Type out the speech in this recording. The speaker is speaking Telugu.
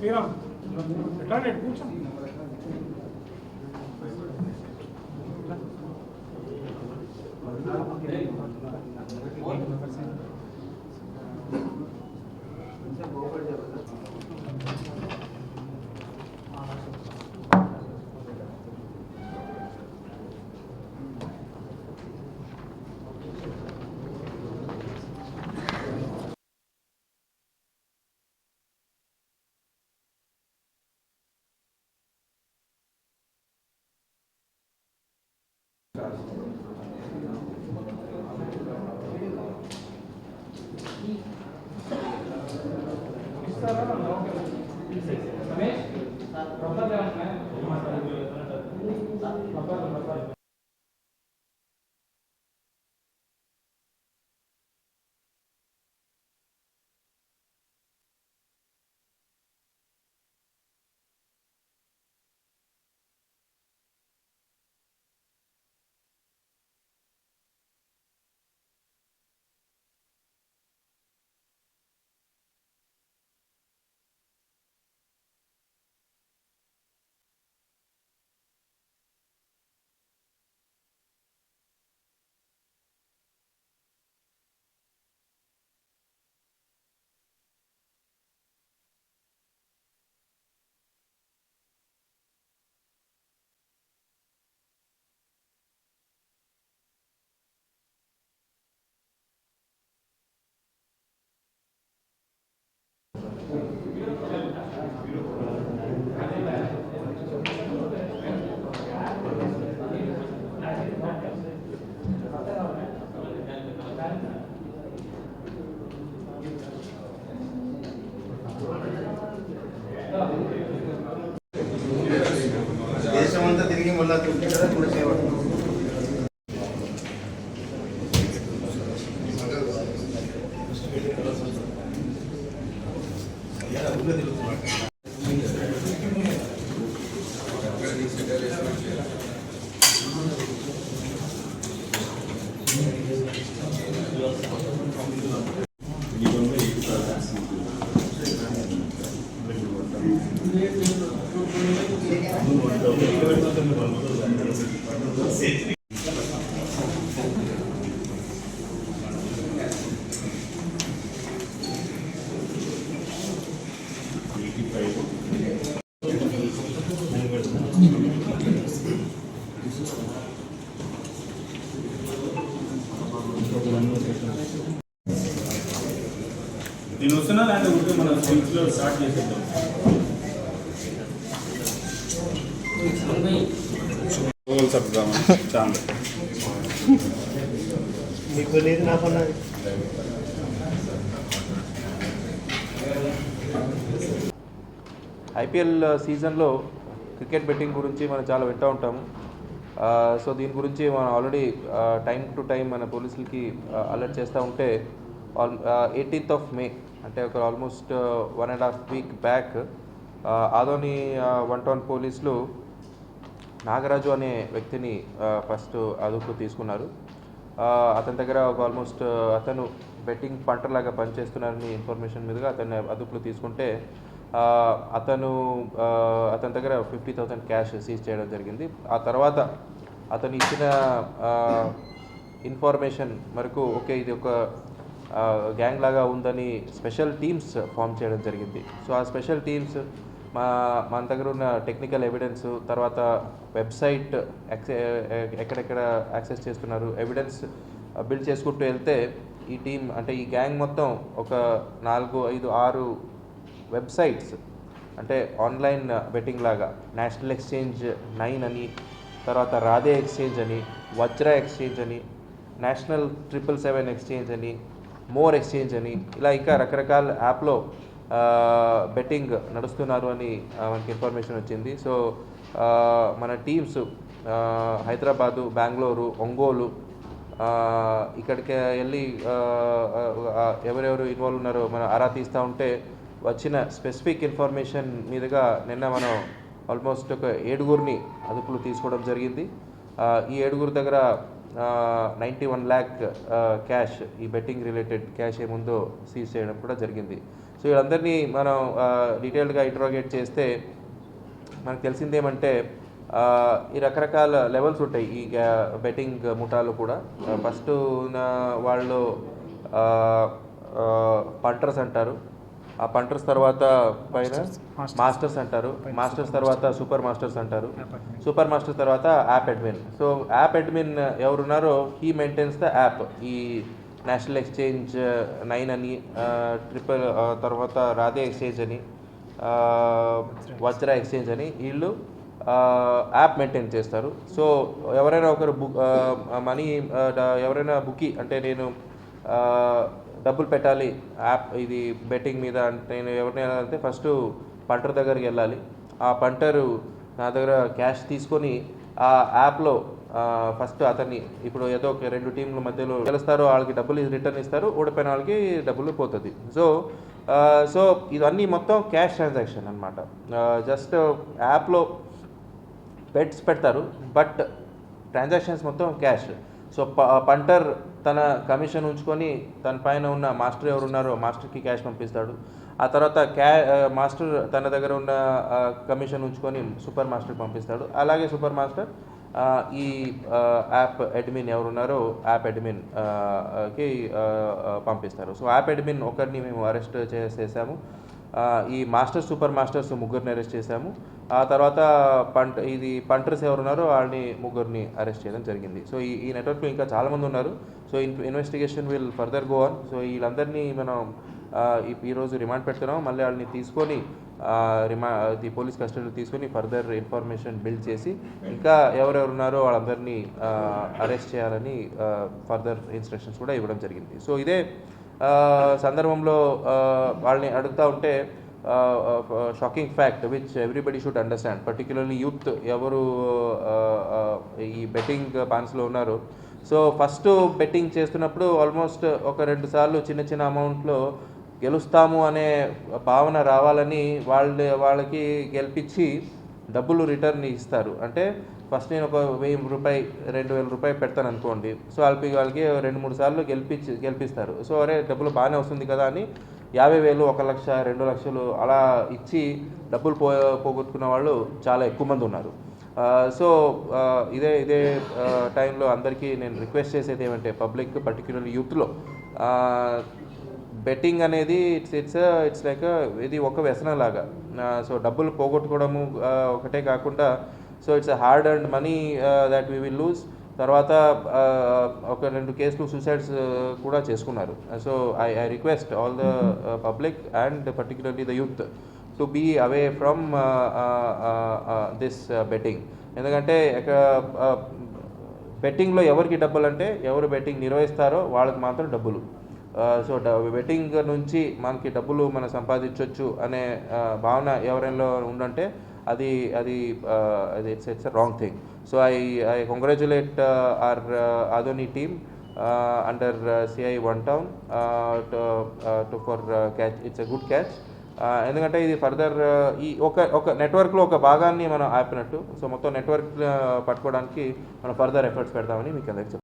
Mira, ¿están escuchando? Thank you. 그다음에 몇 가지 하시나요? నేను వస్తున్నా లేకపోతే ఉంటే మన స్కూల్స్లో స్టార్ట్ చేసేద్దాం గూగుల్ సర్దాం చాలా మీకు లేదు నాకున్నది ఐపీఎల్ సీజన్లో క్రికెట్ బెట్టింగ్ గురించి మనం చాలా వింటూ ఉంటాము. సో దీని గురించి మనం ఆల్రెడీ టైం టు టైం మన పోలీసులకి అలర్ట్ చేస్తూ ఉంటే ఆల్ ఎయిటీన్త్ ఆఫ్ మే అంటే ఒక almost one and half week back Adoni one town పోలీసులు నాగరాజు అనే వ్యక్తిని ఫస్ట్ అదుపు తీసుకున్నారు. అతని దగ్గర ఒక ఆల్మోస్ట్ అతను బెట్టింగ్ పంటలాగా పనిచేస్తున్నారని ఇన్ఫర్మేషన్ మీదుగా అతన్ని అదుపులో తీసుకుంటే అతను అతని దగ్గర ఫిఫ్టీ థౌసండ్ క్యాష్ సీజ్ చేయడం జరిగింది. ఆ తర్వాత అతను ఇచ్చిన ఇన్ఫర్మేషన్ వరకు ఓకే ఇది ఒక గ్యాంగ్ లాగా ఉందని స్పెషల్ టీమ్స్ ఫామ్ చేయడం జరిగింది. సో ఆ స్పెషల్ టీమ్స్ మా మన దగ్గర ఉన్న టెక్నికల్ ఎవిడెన్స్ తర్వాత వెబ్సైట్ ఎక్కడెక్కడ యాక్సెస్ చేస్తున్నారు ఎవిడెన్స్ బిల్డ్ చేసుకుంటూ వెళ్తే ఈ టీం అంటే ఈ గ్యాంగ్ మొత్తం ఒక నాలుగు ఐదు ఆరు వెబ్సైట్స్ అంటే ఆన్లైన్ బెట్టింగ్ లాగా నేషనల్ ఎక్స్చేంజ్ నైన్ అని తర్వాత రాధే ఎక్స్చేంజ్ అని వజ్ర ఎక్స్చేంజ్ అని నేషనల్ ట్రిపుల్ సెవెన్ ఎక్స్చేంజ్ అని మోర్ ఎక్స్చేంజ్ అని ఇలా ఇంకా రకరకాల యాప్లో బెట్టింగ్ నడుస్తున్నారు అని మనకి ఇన్ఫర్మేషన్ వచ్చింది. సో మన టీమ్స్ హైదరాబాదు బెంగళూరు ఒంగోలు ఇక్కడికి వెళ్ళి ఎవరెవరు ఇన్వాల్వ్ ఉన్నారో మనం ఆరా తీస్తూ ఉంటే వచ్చిన స్పెసిఫిక్ ఇన్ఫర్మేషన్ మీదుగా నిన్న మనం ఆల్మోస్ట్ ఒక ఏడుగురిని అదుపులో తీసుకోవడం జరిగింది. ఈ ఏడుగురు దగ్గర నైంటీ వన్ ల్యాక్ క్యాష్ ఈ బెట్టింగ్ రిలేటెడ్ క్యాష్ ఏముందో సీజ్ చేయడం కూడా జరిగింది. సో వీళ్ళందరినీ మనం డీటెయిల్డ్గా ఇంట్రోగేట్ చేస్తే మనకు తెలిసిందేమంటే ఈ రకరకాల లెవెల్స్ ఉంటాయి ఈ బెట్టింగ్ ముఠాలు కూడా. ఫస్ట్ వాళ్ళు పంటర్స్ అంటారు. ఆ పంటర్స్ తర్వాత పైన మాస్టర్స్ అంటారు. మాస్టర్స్ తర్వాత సూపర్ మాస్టర్స్ అంటారు. సూపర్ మాస్టర్స్ తర్వాత app admin. So app admin ఎవరున్నారో హీ మెయింటైన్స్ ద యాప్. ఈ నేషనల్ ఎక్స్చేంజ్ నైన్ అని ట్రిపుల్ తర్వాత రాధే ఎక్స్చేంజ్ అని వజ్ర ఎక్స్చేంజ్ అని వీళ్ళు యాప్ మెయింటైన్ చేస్తారు. సో ఎవరైనా ఒకరు బుక్ మనీ ఎవరైనా బుక్కి అంటే నేను డబ్బులు పెట్టాలి. యాప్ ఇది బెట్టింగ్ మీద అంటే నేను ఎవరినైనా అంటే ఫస్ట్ పంటర్ దగ్గరికి వెళ్ళాలి. ఆ పంటరు నా దగ్గర క్యాష్ తీసుకొని ఆ యాప్లో ఫస్ట్ అతన్ని ఇప్పుడు ఏదో ఒక రెండు టీంల మధ్యలో గెలుస్తారు వాళ్ళకి డబ్బులు రిటర్న్ ఇస్తారు ఓడిపోయిన వాళ్ళకి డబ్బులు పోతుంది. సో సో ఇవన్నీ మొత్తం క్యాష్ ట్రాన్సాక్షన్ అనమాట జస్ట్ యాప్లో బెట్స్ పెడతారు బట్ ట్రాన్సాక్షన్స్ మొత్తం క్యాష్. సో పంటర్ తన కమిషన్ ఉంచుకొని తన పైన ఉన్న మాస్టర్ ఎవరు ఉన్నారో మాస్టర్కి క్యాష్ పంపిస్తాడు. ఆ తర్వాత క్యా మాస్టర్ తన దగ్గర ఉన్న కమిషన్ ఉంచుకొని సూపర్ మాస్టర్కి పంపిస్తాడు. అలాగే సూపర్ మాస్టర్ ఈ యాప్ అడ్మిన్ ఎవరున్నారో యాప్ అడ్మిన్కి పంపిస్తారు. సో యాప్ అడ్మిన్ ఒకరిని మేము అరెస్ట్ చేసేసాము. ఈ మాస్టర్స్ సూపర్ మాస్టర్స్ ముగ్గురిని అరెస్ట్ చేశాము. ఆ తర్వాత పంట ఇది పంటర్స్ ఎవరున్నారో వాళ్ళని ముగ్గురిని అరెస్ట్ చేయడం జరిగింది. సో ఈ ఈ నెట్వర్క్లో ఇంకా చాలామంది ఉన్నారు. So in investigation will further go on. So వీళ్ళందరినీ మనం ఈరోజు రిమాండ్ పెడుతున్నాం మళ్ళీ వాళ్ళని తీసుకొని రిమా ఇది పోలీస్ కస్టడీలో తీసుకొని ఫర్దర్ ఇన్ఫర్మేషన్ బిల్డ్ చేసి ఇంకా ఎవరెవరు ఉన్నారో వాళ్ళందరినీ అరెస్ట్ చేయాలని ఫర్దర్ ఇన్స్ట్రక్షన్స్ కూడా ఇవ్వడం జరిగింది. సో ఇదే సందర్భంలో వాళ్ళని అడుగుతూ ఉంటే shocking fact which everybody should understand particularly youth ఎవరు ఈ బెట్టింగ్ పాన్స్లో ఉన్నారు. సో ఫస్ట్ బెట్టింగ్ చేస్తున్నప్పుడు ఆల్మోస్ట్ ఒక రెండు సార్లు చిన్న చిన్న అమౌంట్లో గెలుస్తాము అనే భావన రావాలని వాళ్ళ వాళ్ళకి గెలిపించి డబ్బులు రిటర్న్ ఇస్తారు. అంటే ఫస్ట్ నేను ఒక వెయ్యి రూపాయి రెండు వేల రూపాయలు పెడతాను అనుకోండి. సో వాళ్ళకి వాళ్ళకి రెండు మూడు సార్లు గెలిపించి గెలిపిస్తారు. సో అరే డబ్బులు బాగానే వస్తుంది కదా అని యాభై వేలు ఒక లక్ష రెండు లక్షలు అలా ఇచ్చి డబ్బులు పో పోగొట్టుకున్న వాళ్ళు చాలా ఎక్కువ మంది ఉన్నారు. సో ఇదే ఇదే టైంలో అందరికీ నేను రిక్వెస్ట్ చేసేది ఏమంటే పబ్లిక్ పర్టికులర్ యూత్లో బెట్టింగ్ అనేది ఇట్స్ ఇట్స్ ఇట్స్ లైక్ ఇది ఒక వ్యసనం లాగా. సో డబ్బులు పోగొట్టుకోవడము ఒకటే కాకుండా so it's hard and money that we will lose తర్వాత ఆ, ఒక రెండు కేసులు సూసైడ్స్ కూడా చేసుకున్నారు. So I I request all the public and particularly the youth to be away from this betting ఎందుకంటే బెట్టింగ్లో ఎవరికి డబ్బులు అంటే ఎవరు బెట్టింగ్ నిర్వహిస్తారో వాళ్ళకి మాత్రం డబ్బులు. సో బెట్టింగ్ నుంచి మనకి డబ్బులు మనం సంపాదించవచ్చు అనే భావన ఎవరైనా ఉండంటే అది అది అది it's it's wrong thing so I I congratulate our Adoni team under CI one town to for catch it's a good catch ఎందుకంటే ఇది ఫర్దర్ uh, ఈ ఒక ఒక నెట్వర్క్లో ఒక భాగాన్ని మనం ఆపినట్టు. సో మొత్తం నెట్వర్క్ uh, పట్టుకోవడానికి మనం ఫర్దర్ ఎఫర్ట్స్ పెడతామని మీకు అందరికి